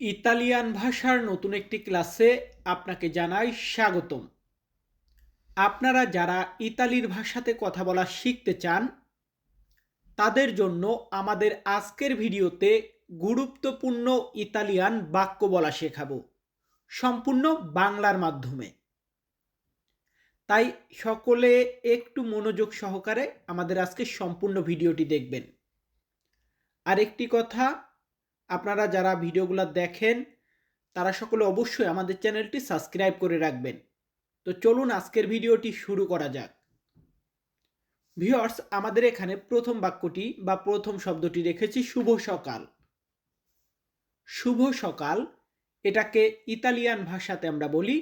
Italian ভাষার নতুন একটি ক্লাসে আপনাকে জানাই স্বাগতম। আপনারা যারা ইতালির ভাষাতে কথা বলা শিখতে চান, তাদের জন্য আমাদের আজকের ভিডিওতে গুরুত্বপূর্ণ ইতালিয়ান বাক্য বলা শেখাবো, সম্পূর্ণ বাংলার মাধ্যমে। তাই সকলে একটু মনোযোগ সহকারে আমাদের আজকে সম্পূর্ণ ভিডিওটি দেখবেন। আরেকটি কথা আপনারা যারা ভিডিওগুলো দেখেন, তারা সকলে অবশ্যই আমাদের চ্যানেলটি সাবস্ক্রাইব করে রাখবেন। তো চলুন আজকের ভিডিওটি শুরু করা যাক। ভিওর্স আমাদের এখানে প্রথম বাক্যটি বা প্রথম শব্দটি রেখেছি, শুভ সকাল। শুভ সকাল, এটাকে ইতালিয়ান ভাষাতে আমরা বলি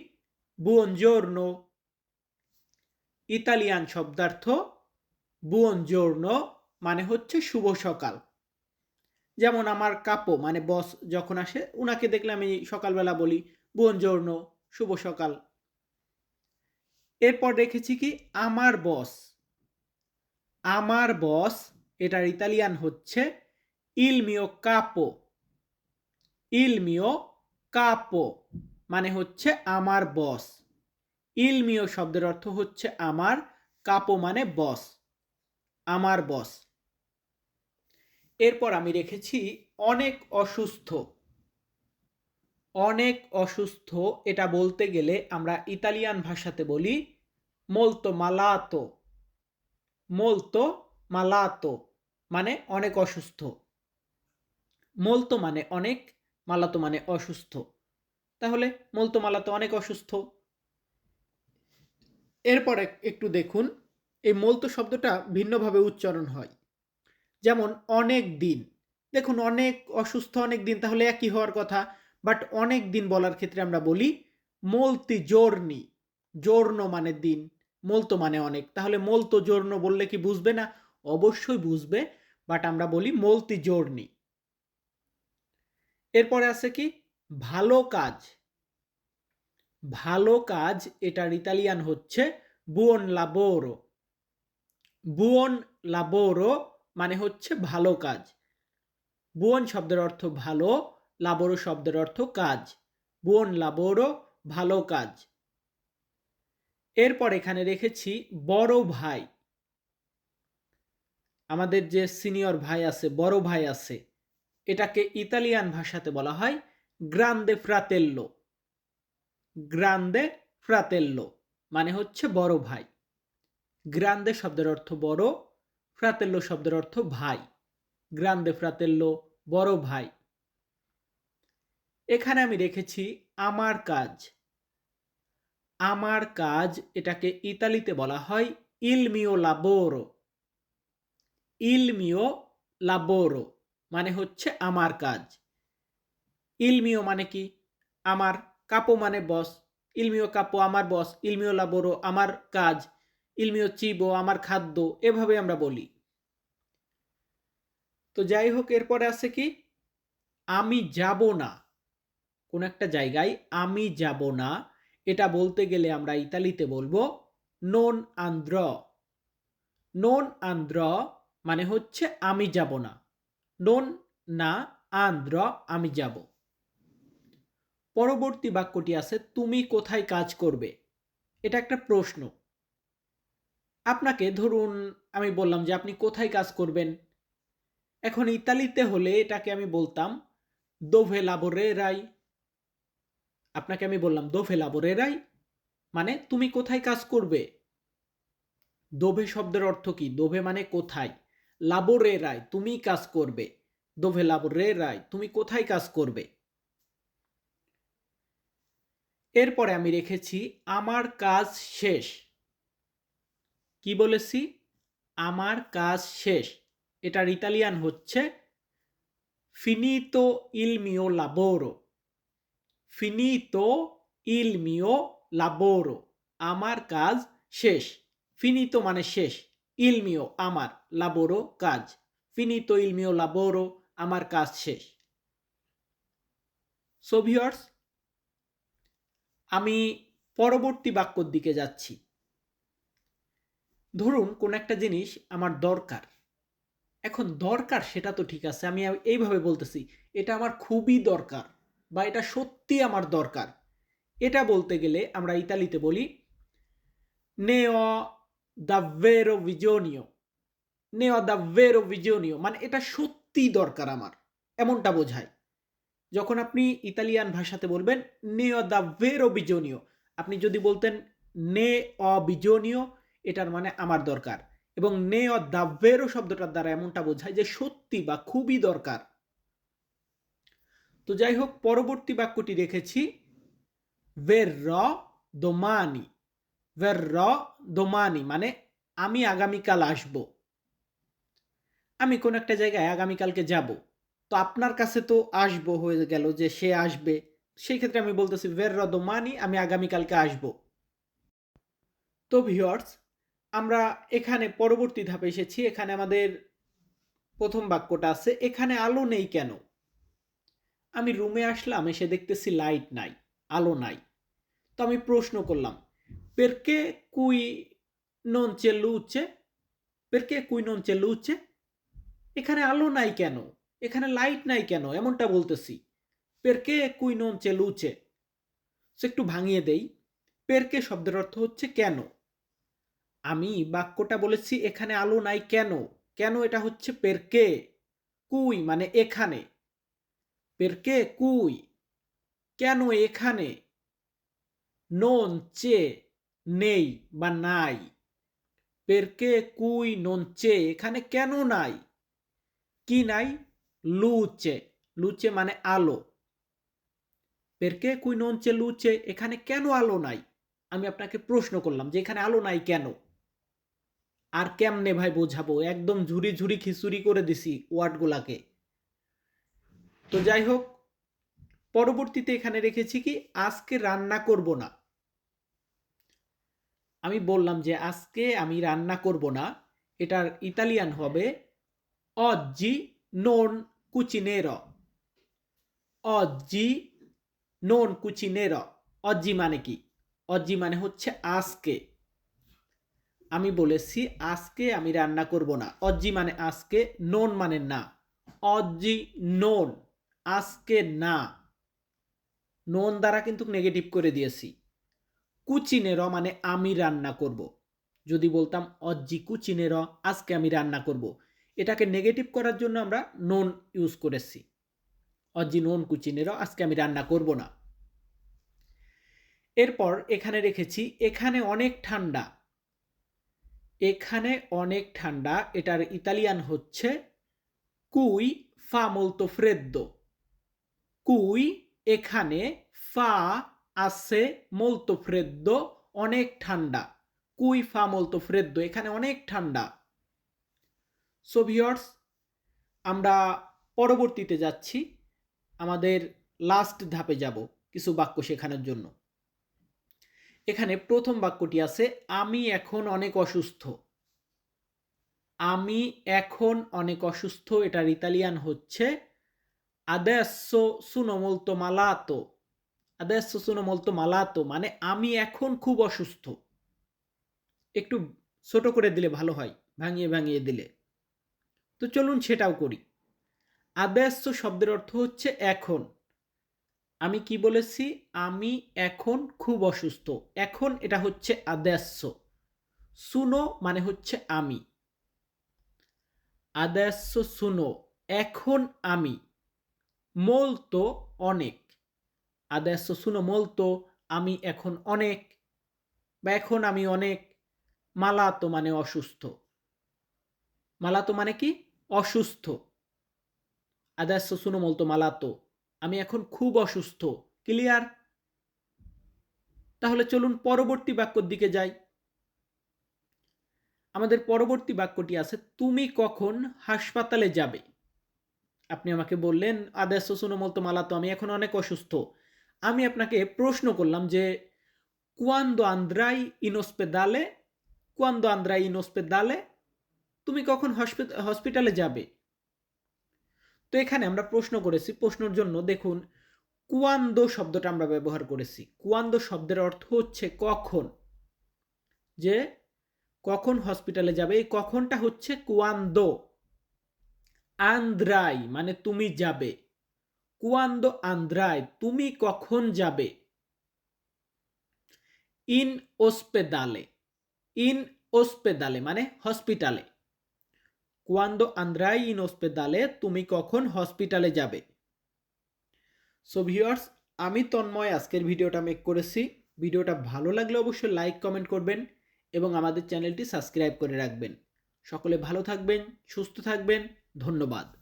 বুয়নজোর্নো ইতালিয়ান শব্দার্থ বুয়নজোর্নো মানে হচ্ছে শুভ সকাল। যেমন আমার কাপো মানে বস যখন আসে, উনাকে দেখলে আমি সকালবেলা বলি বুয়নজোর্ন শুভ সকাল। এরপর রেখেছি কি, আমার বস আমার বস এটার ইতালিয়ান হচ্ছে ইলমিও কাপো ইলমিও কাপো মানে হচ্ছে আমার বস ইলমিও শব্দের অর্থ হচ্ছে আমার কাপো মানে বস আমার বস এরপর আমি রেখেছি অনেক অসুস্থ। অনেক অসুস্থ, এটা বলতে গেলে আমরা ইতালিয়ান ভাষাতে বলি মোলতো মালাতো মোলতো মালাতো মানে অনেক অসুস্থ। মোলতো মানে অনেক মালাতো মানে অসুস্থ। তাহলে মোলতো মালাতো অনেক অসুস্থ। এরপরে একটু দেখুন, এই মোলতো শব্দটা ভিন্নভাবে উচ্চারণ হয়। যেমন অনেক দিন। দেখুন, অনেক অসুস্থ, অনেক দিন তাহলে একই হওয়ার কথা বাট অনেক দিন বলার ক্ষেত্রে আমরা বলি মলতি জোরনি। জোর্ণ মানে দিন, মলতো মানে অনেক। তাহলে মলতো জোর্ণ বললে কি বুঝবে না? অবশ্যই বুঝবে বাট আমরা বলি মলতি জোরনি। এরপরে আছে কি? ভালো কাজ। ভালো কাজ, এটার ইতালিয়ান হচ্ছে বুয়ন লাবোরো বুয়ন লাবোরো মানে হচ্ছে ভালো কাজ। বুয়ন শব্দের অর্থ ভালো, লাবোরো শব্দের অর্থ কাজ। বুয়ন লাবোরো, ভালো কাজ। এরপর এখানে রেখেছি বড় ভাই। আমাদের যে সিনিয়র ভাই আছে, বড় ভাই আছে, এটাকে ইতালিয়ান ভাষাতে বলা হয় গ্রান্দে ফ্রাতেল্লো। গ্রান্দে ফ্রাতেল্লো মানে হচ্ছে বড় ভাই। গ্রান্দে শব্দের অর্থ বড় ফ্রাতেল্লো শব্দের অর্থ ভাই। গ্রান্দে ফ্রাতেল্লো, বড় ভাই। এখানে আমি রেখেছি আমার কাজ। আমার কাজ এটাকে ইতালিতে বলা হয় ইলমিও লাবোরো। ইলমিও লাবোরো মানে হচ্ছে আমার কাজ। ইলমিও মানে কি? আমার কাপো মানে বস। ইলমিও কাপো আমার বস। ইলমিও লাবোরো আমার কাজ। ইলমিও চিবো, আমার খাদ্য এভাবে আমরা বলি। তো যাই হোক, এরপরে আছে কি? আমি যাব না। কোন একটা জায়গায় আমি যাব না। এটা বলতে গেলে আমরা ইতালিতে বলব নন আন্দ্র নন আন্দ্র মানে হচ্ছে আমি যাব না। নন না আন্দ্র আমি যাব। পরবর্তী বাক্যটি আছে, তুমি কোথায় কাজ করবে? এটা একটা প্রশ্ন। আপনাকে ধরুন আমি বললাম যে আপনি কোথায় কাজ করবেন? এখন ইতালিতে হলে এটাকে আমি বলতাম দোভে লাবোরে রাই আপনাকে আমি বললাম দোভে লাবোরে রাই মানে তুমি কোথায় কাজ করবে? দোভে শব্দের অর্থ কি? দোভে মানে কোথায়? লাবোরে রায় তুমি কাজ করবে। দোভে লাবোরে রায় তুমি কোথায় কাজ করবে? এরপরে আমি রেখেছি, আমার কাজ শেষ। কি বলেছি? আমার কাজ শেষ। এটার ইতালিয়ান হচ্ছে ফিনিতো ইলমিও লাবোরো ফিনিতো ইলমিও লাবোরো আমার কাজ শেষ। ফিনিতো মানে শেষ। ইলমিও আমার লাবোরো কাজ। ফিনিতো ইলমিও লাবোরো আমার কাজ শেষ। সোভিয়র্স আমি পরবর্তী বাক্যর দিকে যাচ্ছি। ধরুন কোন একটা জিনিস আমার দরকার। এখন দরকার সেটা তো ঠিক আছে, আমি এইভাবে বলতেছি, এটা আমার খুবই দরকার বা এটা সত্যি আমার দরকার। এটা বলতে গেলে আমরা ইতালিতে বলি, নেও দাভেরো ভিজনিও নেও দাভেরো ভিজনিও মানে এটা সত্যি দরকার আমার, এমনটা বোঝায়। যখন আপনি ইতালিয়ান ভাষাতে বলবেন, নেও দাভেরো ভিজনিও আপনি যদি বলতেন, নে অবিজনীয় এটার মানে আমার দরকার। এবং নে দাভেরও শব্দটার দ্বারা এমনটা বোঝায় যে সত্যি বা খুবই দরকার। তো যাই হোক, পরবর্তী বাক্যটি রেখেছি ভের র দোমানি। ভের র দোমানি মানে আমি আগামীকাল আসব। আমি কোন একটা জায়গায় আগামীকালকে যাব। তো আপনার কাছে তো আসব হয়ে গেল যে সে আসবে। সেই ক্ষেত্রে আমি বলতেছি, ভের র দোমানি, আমি আগামীকালকে আসব। তো ভিওর্স আমরা এখানে পরবর্তী ধাপে এসেছি, এখানে আমাদের প্রথম বাক্যটা আছে, এখানে আলো নেই কেন? আমি রুমে আসলাম, এসে দেখতেছি লাইট নাই, আলো নাই। তো আমি প্রশ্ন করলাম পেরকে কুই নন চেল্লুচ্ছে পেরকে কুই নন চেল্লুচ্ছে এখানে আলো নাই কেন? এখানে লাইট নাই কেন? এমনটা বলতেছি পেরকে কুই নন চেলুচে সে একটু ভাঙিয়ে দেই পেরকে শব্দের অর্থ হচ্ছে, কেন? আমি বাক্যটা বলেছি, এখানে আলো নাই কেন? কেন এটা হচ্ছে পেরকে কুই মানে এখানে। পেরকে কুই। কেন এখানে? নন চে নেই বা নাই। পেরকে কুই নন চে, এখানে কেন নাই? কি নাই? লুচে লুচে মানে আলো। পেরকে কুই নন চে লুচে এখানে কেন আলো নাই? আমি আপনাকে প্রশ্ন করলাম যে এখানে আলো নাই কেন? আর কেমনে ভাই বোঝাবো? একদম ঝুরি ঝুরি খিচুড়ি করে দিছি ওয়ার্ডগুলাকে। তো যাই হোক, পরবর্তীতে এখানে রেখেছি কি, আজকে রান্না করব না। আমি বললাম যে আজকে আমি রান্না করব না, এটার ইতালিয়ান হবে অজ্জি নন কুচিনের অজ্জি নন কুচিনের অজ্জি মানে কি? অজ্জি মানে হচ্ছে আজকে। আমি বলেছি, আজকে আমি রান্না করব না। অজ্জি মানে আজকে, নোন মানে না। অজ্জি, নোন, আজকে না। নোন দ্বারা কিন্তু নেগেটিভ করে দিয়েছি। কুচিনের মানে আমি রান্না করব। যদি বলতাম, অজ্জি কুচিনের আজকে আমি রান্না করব। এটাকে নেগেটিভ করার জন্য আমরা নোন ইউজ করেছি। অজ্জি, নন কুচিনের আজকে আমি রান্না করব না। এরপর এখানে রেখেছি, এখানে অনেক ঠান্ডা। এখানে অনেক ঠান্ডা, এটার ইতালিয়ান হচ্ছে কুই ফা মোলতো ফ্রেদ্দো কুই এখানে ফা আছে মোলতো ফ্রেদ্দো অনেক ঠান্ডা। কুই ফা মোলতো ফ্রেদ্দো এখানে অনেক ঠান্ডা। সো ভিওর্স আমরা পরবর্তীতে যাচ্ছি। আমাদের লাস্ট ধাপে যাব, কিছু বাক্য শেখানোর জন্য। এখানে প্রথম বাক্যটি আছে, আমি এখন অনেক অসুস্থ। আমি এখন অনেক অসুস্থ। এটার ইতালিয়ান হচ্ছে আদেসো সুনো মলতো আদেসো সুনো মলতো মালাতো মানে আমি এখন খুব অসুস্থ। একটু ছোট করে দিলে ভালো হয়, ভাঙিয়ে ভাঙিয়ে দিলে। তো চলুন সেটাও করি। আদেস্য শব্দের অর্থ হচ্ছে, এখন। আমি কি বলেছি? আমি এখন খুব অসুস্থ। এখন এটা হচ্ছে আদেস্য। সুনো মানে হচ্ছে আমি। আদেস্য সুনো। এখন আমি। মলতো অনেক। আদেস্য সুনো মলতো আমি এখন অনেক বা এখন আমি অনেক। মালাতো মানে অসুস্থ। মালাতো মানে কি? অসুস্থ। আদাস্য শুনো মলতো মালাতো আমি এখন খুব অসুস্থ। ক্লিয়ার? তাহলে চলুন পরবর্তী বাক্যর দিকে যাই। আমাদের পরবর্তী বাক্যটি আছে, তুমি কখন হাসপাতালে যাবে? আপনি আমাকে বললেন আদেশ শুনো মলতো মালাতো, আমি এখন অনেক অসুস্থ। আমি আপনাকে প্রশ্ন করলাম যে, কুয়ান্দো আন্দ্রাই ইনোস্পেদালে, কুয়ান্দো আন্দ্রাই ইনোস্পেদালে, তুমি কখন হসপিটালে যাবে? তো এখানে আমরা প্রশ্ন করেছি, প্রশ্নের জন্য দেখুন, কুয়ান্দো শব্দটা আমরা ব্যবহার করেছি। কুয়ান্দো শব্দের অর্থ হচ্ছে কখন? যে কখন হসপিটালে যাবে? এই কখনটা হচ্ছে কুয়ান্দো। আন্দ্রাই মানে তুমি যাবে। কুয়ান্দো আন্দ্রায় তুমি কখন যাবে? ইন ওসপেদালে। ইন ওসপেদালে মানে হসপিটালে কুয়ান্দো আন্দ্রাই ইন হসপিটালে তুমি কখন হসপিটালে যাবে? সো ভিউয়ার্স আমি তন্ময়, আজকের ভিডিওটা মেক করেছি। ভিডিওটা ভালো লাগলে অবশ্যই লাইক কমেন্ট করবেন এবং আমাদের চ্যানেলটি সাবস্ক্রাইব করে রাখবেন। সকলে ভালো থাকবেন, সুস্থ থাকবেন, ধন্যবাদ।